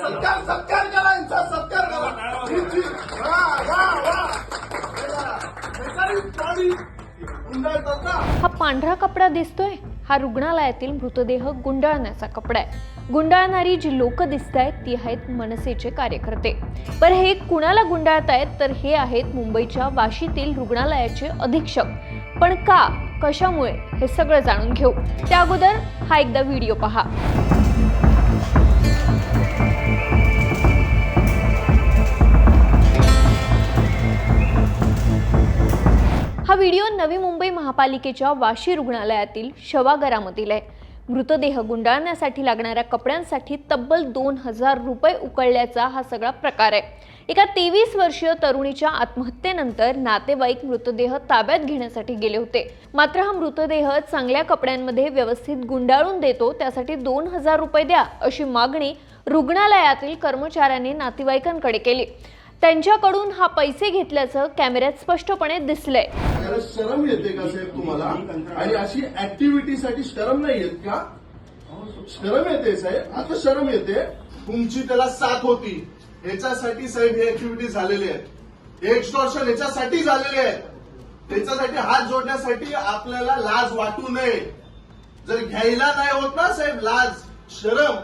सत्कार सत्कार करा यांचा सत्कार हा पांढरा कपडा दिसतोय. हा रुग्णालयातील मृतदेह गुंडाळण्याचा कपडा आहे. गुंडाळणारी जी लोक दिसत आहेत ती आहेत मनसेचे कार्यकर्ते. पर हे कुणाला गुंडाळतायत? तर हे आहेत मुंबईच्या वाशीतील रुग्णालयाचे अधीक्षक. पण का? कशामुळे? हे सगळं जाणून घेऊ. त्या अगोदर हा एकदा व्हिडिओ पहा. हा व्हिडिओ नवी मुंबई महापालिकेच्या वाशी रुग्णालयातील शवागरामधील आहे. मृतदेह गुंडाळण्यासाठी लागणाऱ्या कपड्यांसाठी तब्बल दोन हजार रुपये उकळल्याचा हा सगळा प्रकार आहे. एका तेवीस वर्षीय तरुणीच्या आत्महत्येनंतर नातेवाईक मृतदेह ताब्यात घेण्यासाठी गेले होते. मात्र हा मृतदेह चांगल्या कपड्यांमध्ये व्यवस्थित गुंडाळून देतो त्यासाठी दोन हजार रुपये द्या अशी मागणी रुग्णालयातील कर्मचाऱ्यांनी नातेवाईकांकडे केली. त्यांच्याकडून हा पैसे घेतल्याचं कॅमेऱ्यात स्पष्टपणे दिसलंय. त्याला शरम येते का साहेब तुम्हाला? आणि अशी ऍक्टिव्हिटी साठी शरम नाही येत का? शरम येते साहेब. आता शरम येते. तुमची त्याला साथ होती. ह्याच्यासाठी साहेब हे ऍक्टिव्हिटी झालेली आहेत. हे एक्स्टॉर्शन ह्याच्यासाठी झालेले आहेत. त्याच्यासाठी हात जोडण्यासाठी आपल्याला लाज वाटू नये. जर घ्यायला नाही होत ना साहेब लाज शरम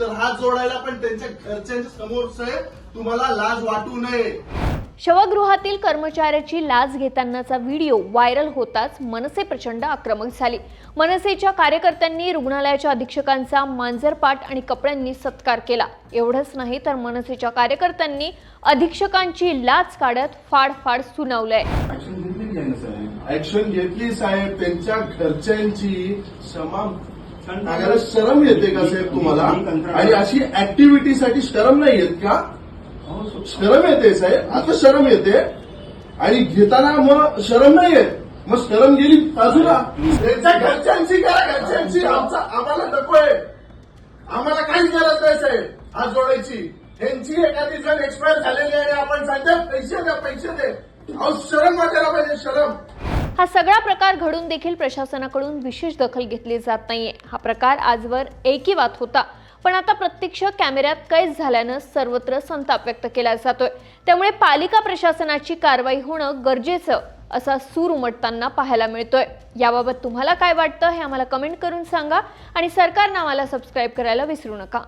तर हात जोडायला पण त्यांच्या घरच्यांच्या समोर साहेब तुम्हाला लाज वाटू नये. शवगृहातील कर्मचाऱ्याची लाच घेतानाचा व्हिडिओ व्हायरल होताच मनसे प्रचंड आक्रमक झाली. मनसेच्या कार्यकर्त्यांनी रुग्णालयाच्या अधीक्षकांचा मांजरपाट आणि कपड्यांनी सत्कार केला. एवढंच नाही तर मनसेच्या कार्यकर्त्यांनी अधीक्षकांची लाच काढत फाडफाड सुनावलंय. ऍक्शन घेतली साहेब त्यांच्या घरच्यांची क्षमा शरम येते का साहेब तुम्हाला? आणि अशी ऍक्टिव्हिटी साठी शरम नाही येत का? शरम येते साहेब. आता शरम येते. आणि घेताना मग शरम नाही येत. मग शरम गेली बाजूला त्यांच्या घरच्यांची करा घरच्यांची आमचा आम्हाला नकोय. आम्हाला काहीच गरज नाही साहेब. हात जोडायची. त्यांची एखादी जण एक्सपायर झालेली आहे आणि आपण सांगतो पैसे द्या पैसे दे अहो शरम वाटायला पाहिजे शरम. हा सगळा प्रकार घडून देखील प्रशासनाकडून विशेष दखल घेतली जात नाहीये. हा प्रकार आजवर एकीवात होता. पण आता प्रत्यक्ष कॅमेऱ्यात कैद झाल्यानं सर्वत्र संताप व्यक्त केला जातोय. त्यामुळे पालिका प्रशासनाची कारवाई होणं गरजेचं असा सूर उमटताना पाहायला मिळतोय. याबाबत तुम्हाला काय वाटतं हे आम्हाला कमेंट करून सांगा आणि सरकारनं आम्हाला सबस्क्राईब करायला विसरू नका.